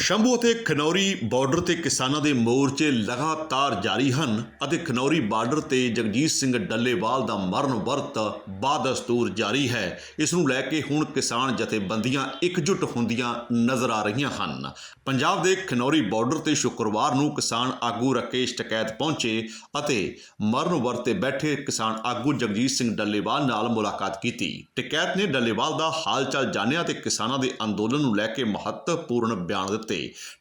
ਸ਼ੰਭੂ ਅਤੇ ਖਨੌਰੀ ਬਾਰਡਰ ਤੇ ਕਿਸਾਨਾਂ ਦੇ ਮੋਰਚੇ ਲਗਾਤਾਰ ਜਾਰੀ ਹਨ ਅਤੇ ਖਨੌਰੀ ਬਾਰਡਰ ਤੇ ਜਗਜੀਤ ਸਿੰਘ ਡੱਲੇਵਾਲ ਦਾ ਮਰਨ ਵਰਤ ਬਾਦਸਤੂਰ ਜਾਰੀ ਹੈ। ਇਸ ਨੂੰ ਲੈ ਕੇ ਹੁਣ ਕਿਸਾਨ ਜਥੇਬੰਦੀਆਂ ਇਕਜੁੱਟ ਹੁੰਦੀਆਂ ਨਜ਼ਰ ਆ ਰਹੀਆਂ ਹਨ। ਪੰਜਾਬ ਦੇ ਖਨੌਰੀ ਬਾਰਡਰ ਤੇ ਸ਼ੁੱਕਰਵਾਰ ਨੂੰ ਕਿਸਾਨ ਆਗੂ ਰਾਕੇਸ਼ ਟਕੈਤ ਪਹੁੰਚੇ ਅਤੇ ਮਰਨ ਵਰਤ ਤੇ ਬੈਠੇ ਕਿਸਾਨ ਆਗੂ ਜਗਜੀਤ ਸਿੰਘ ਡੱਲੇਵਾਲ ਨਾਲ ਮੁਲਾਕਾਤ ਕੀਤੀ। ਟਕੈਤ ਨੇ ਡੱਲੇਵਾਲ ਦਾ ਹਾਲ ਚਾਲ ਜਾਣਿਆ ਤੇ ਕਿਸਾਨਾਂ ਦੇ ਅੰਦੋਲਨ ਨੂੰ ਲੈ ਕੇ ਮਹੱਤਵਪੂਰਨ ਬਿਆਨ ਦਿੱਤਾ।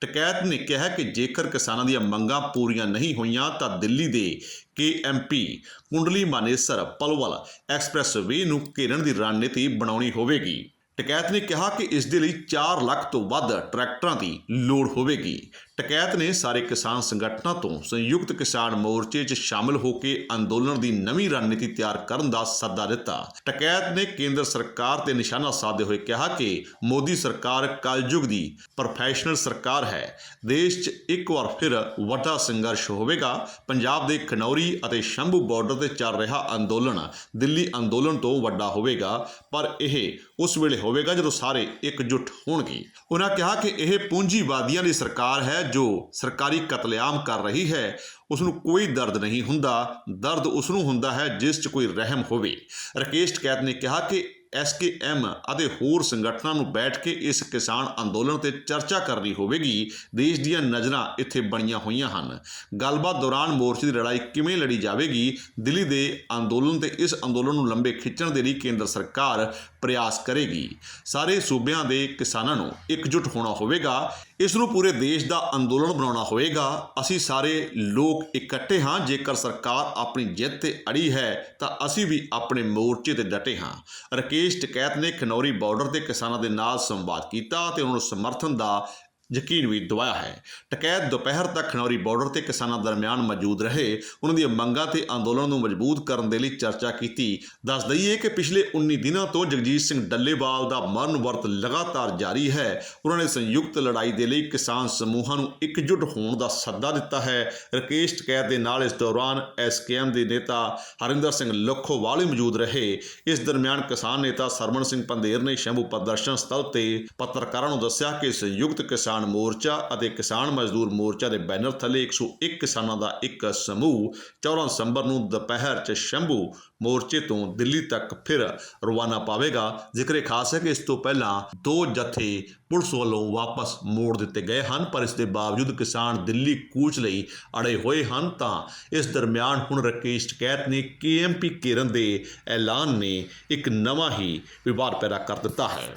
ਟਕੈਤ ਨੇ ਕਿਹਾ ਕਿ ਜੇਕਰ ਕਿਸਾਨਾਂ ਦੀਆਂ ਮੰਗਾਂ ਪੂਰੀਆਂ ਨਹੀਂ ਹੋਈਆਂ ਤਾਂ ਦਿੱਲੀ ਦੇ ਕੇਐਮਪੀ ਕੁੰਡਲੀ ਮਾਨੇਸਰ ਪਲਵਲ ਐਕਸਪ੍ਰੈਸਵੇ ਨੂੰ ਘੇਰਨ ਦੀ ਰਣਨੀਤੀ ਬਣਾਉਣੀ ਹੋਵੇਗੀ। ਟਕੈਤ ਨੇ ਕਿਹਾ ਕਿ ਇਸ ਦੇ ਲਈ 4 ਲੱਖ ਤੋਂ ਵੱਧ ਟਰੈਕਟਰਾਂ ਦੀ ਲੋੜ ਹੋਵੇਗੀ। ਟਕੈਤ ਨੇ ਸਾਰੇ ਕਿਸਾਨ ਸੰਗਠਨਾਂ ਤੋਂ ਸੰਯੁਕਤ ਕਿਸਾਨ ਮੋਰਚੇ 'ਚ ਸ਼ਾਮਲ ਹੋ ਕੇ ਅੰਦੋਲਨ ਦੀ ਨਵੀਂ ਰਣਨੀਤੀ ਤਿਆਰ ਕਰਨ ਦਾ ਸੱਦਾ ਦਿੱਤਾ। ਟਕੈਤ ਨੇ ਕੇਂਦਰ ਸਰਕਾਰ ਤੇ ਨਿਸ਼ਾਨਾ ਸਾਧਦੇ ਹੋਏ ਕਿਹਾ ਕਿ ਮੋਦੀ ਸਰਕਾਰ ਕਲਯੁਗ ਦੀ ਪ੍ਰੋਫੈਸ਼ਨਲ ਸਰਕਾਰ ਹੈ। ਦੇਸ਼ 'ਚ ਇੱਕ ਵਾਰ ਫਿਰ ਵੱਡਾ ਸੰਘਰਸ਼ ਹੋਵੇਗਾ। ਪੰਜਾਬ ਦੇ ਖਨੌਰੀ ਅਤੇ ਸ਼ੰਭੂ ਬਾਰਡਰ ਤੇ ਚੱਲ ਰਿਹਾ ਅੰਦੋਲਨ ਦਿੱਲੀ ਅੰਦੋਲਨ ਤੋਂ ਵੱਡਾ ਹੋਵੇਗਾ, ਪਰ ਇਹ ਉਸ ਵੇਲੇ ਹੋਵੇਗਾ ਜਦੋਂ ਸਾਰੇ ਇਕਜੁੱਟ ਹੋਣਗੇ। ਉਹਨਾਂ ਕਿਹਾ ਕਿ ਇਹ ਪੂੰਜੀਵਾਦੀਆਂ ਦੀ ਸਰਕਾਰ ਹੈ ਜੋ ਸਰਕਾਰੀ ਕਤਲੇਆਮ ਕਰ ਰਹੀ ਹੈ ਉਸ ਨੂੰ ਕੋਈ ਦਰਦ ਨਹੀਂ ਹੁੰਦਾ। ਦਰਦ ਉਸ ਨੂੰ ਹੁੰਦਾ ਹੈ ਜਿਸ 'ਚ ਕੋਈ ਰਹਿਮ ਹੋਵੇ। ਰਕੇਸ਼ ਟਕੈਤ ਨੇ ਕਿਹਾ ਕਿ ਐਸਕੇਐਮ ਅਤੇ ਹੋਰ ਸੰਗਠਨਾਂ ਨੂੰ ਬੈਠ ਕੇ ਇਸ ਕਿਸਾਨ ਅੰਦੋਲਨ ਤੇ ਚਰਚਾ ਕਰਨੀ ਹੋਵੇਗੀ। ਦੇਸ਼ ਦੀਆਂ ਨਜ਼ਰਾਂ ਇੱਥੇ ਬਣੀਆਂ ਹੋਈਆਂ ਹਨ। ਗੱਲਬਾਤ ਦੌਰਾਨ ਮੋਰਚੇ ਦੀ ਲੜਾਈ ਕਿਵੇਂ ਲੜੀ ਜਾਵੇਗੀ? ਦਿੱਲੀ ਦੇ ਅੰਦੋਲਨ ਤੇ ਇਸ ਅੰਦੋਲਨ ਨੂੰ ਲੰਬੇ ਖਿੱਚਣ ਦੇ ਲਈ ਕੇਂਦਰ ਸਰਕਾਰ ਪ੍ਰਯਾਸ ਕਰੇਗੀ। ਸਾਰੇ ਸੂਬਿਆਂ ਦੇ ਕਿਸਾਨਾਂ ਨੂੰ ਇਕਜੁੱਟ ਹੋਣਾ ਹੋਵੇਗਾ। ਇਸ ਨੂੰ ਪੂਰੇ ਦੇਸ਼ ਦਾ ਅੰਦੋਲਨ ਬਣਾਉਣਾ ਹੋਵੇਗਾ। ਅਸੀਂ ਸਾਰੇ ਲੋਕ ਇਕੱਠੇ ਹਾਂ। ਜੇਕਰ ਸਰਕਾਰ ਆਪਣੀ ਜਿੱਤ ਤੇ ਅੜੀ ਹੈ, ਤਾਂ ਅਸੀਂ ਵੀ ਆਪਣੇ ਮੋਰਚੇ ਤੇ ਡਟੇ ਹਾਂ। ਰਕੇਸ਼ ਟਕੈਤ ਨੇ ਖਨੌਰੀ ਬਾਰਡਰ ਤੇ ਕਿਸਾਨਾਂ ਦੇ ਨਾਲ ਸੰਵਾਦ ਕੀਤਾ ਤੇ ਉਹਨਾਂ ਨੂੰ ਸਮਰਥਨ ਦਾ ਯਕੀਨ ਵੀ ਦਵਾਇਆ ਹੈ। ਟਕੈਤ ਦੁਪਹਿਰ ਤੱਕ ਖਨੌਰੀ ਬਾਰਡਰ ਤੇ ਕਿਸਾਨਾਂ ਦਰਮਿਆਨ ਮੌਜੂਦ ਰਹੇ। ਉਹਨਾਂ ਦੀਆਂ ਮੰਗਾਂ ਤੇ ਅੰਦੋਲਨ ਨੂੰ ਮਜ਼ਬੂਤ ਕਰਨ ਦੇ ਲਈ ਚਰਚਾ ਕੀਤੀ। ਦੱਸ ਦਈਏ ਕਿ ਪਿਛਲੇ 19 ਦਿਨਾਂ ਤੋਂ ਜਗਜੀਤ ਸਿੰਘ ਡੱਲੇਵਾਲ ਦਾ ਮਰਨ ਵਰਤ ਲਗਾਤਾਰ ਜਾਰੀ ਹੈ। ਉਹਨਾਂ ਨੇ ਸੰਯੁਕਤ ਲੜਾਈ ਦੇ ਲਈ ਕਿਸਾਨ ਸਮੂਹਾਂ ਨੂੰ ਇਕਜੁੱਟ ਹੋਣ ਦਾ ਸੱਦਾ ਦਿੱਤਾ ਹੈ। ਰਕੇਸ਼ ਟਕੈਤ ਦੇ ਨਾਲ ਇਸ ਦੌਰਾਨ ਐਸਕੇਐਮ ਦੇ ਨੇਤਾ ਹਰਿੰਦਰ ਸਿੰਘ ਲੱਖੋਵਾਲ ਵੀ ਮੌਜੂਦ ਰਹੇ। ਇਸ ਦਰਮਿਆਨ ਕਿਸਾਨ ਨੇਤਾ ਸਰਵਣ ਸਿੰਘ ਪੰਦੇਰ ਨੇ ਸ਼ੰਭੂ ਪ੍ਰਦਰਸ਼ਨ ਸਥਲ ਤੇ ਪੱਤਰਕਾਰਾਂ ਨੂੰ ਦੱਸਿਆ ਕਿ ਸੰਯੁਕਤ ਕਿਸਾਨ ਕਿਸਾਨ ਮੋਰਚਾ ਅਤੇ ਕਿਸਾਨ ਮਜ਼ਦੂਰ ਮੋਰਚਾ ਦੇ ਬੈਨਰ ਥੱਲੇ 101 ਕਿਸਾਨਾਂ ਦਾ ਇੱਕ ਸਮੂਹ 14 ਦਸੰਬਰ ਨੂੰ ਦੁਪਹਿਰ 'ਚ ਸ਼ੰਭੂ ਮੋਰਚੇ ਤੋਂ ਦਿੱਲੀ ਤੱਕ ਫਿਰ ਰਵਾਨਾ ਪਾਵੇਗਾ। ਜ਼ਿਕਰੇ ਖਾਸ ਹੈ ਕਿ ਇਸ ਤੋਂ ਪਹਿਲਾਂ ਦੋ ਜਥੇ ਪੁਲਿਸ ਵੱਲੋਂ ਵਾਪਸ ਮੋੜ ਦਿੱਤੇ ਗਏ ਹਨ, ਪਰ ਇਸ ਦੇ ਬਾਵਜੂਦ ਕਿਸਾਨ ਦਿੱਲੀ ਕੂਚ ਲਈ ਅੜੇ ਹੋਏ ਹਨ ਤਾਂ ਇਸ ਦਰਮਿਆਨ ਹੁਣ ਰਕੇਸ਼ ਟਕੈਤ ਨੇ ਕੇਐਮਪੀ ਕੇਰਨ ਦੇ ਐਲਾਨ ਨੇ ਇੱਕ ਨਵਾਂ ਹੀ ਵਿਵਾਦ ਪੈਦਾ ਕਰ ਦਿੱਤਾ ਹੈ।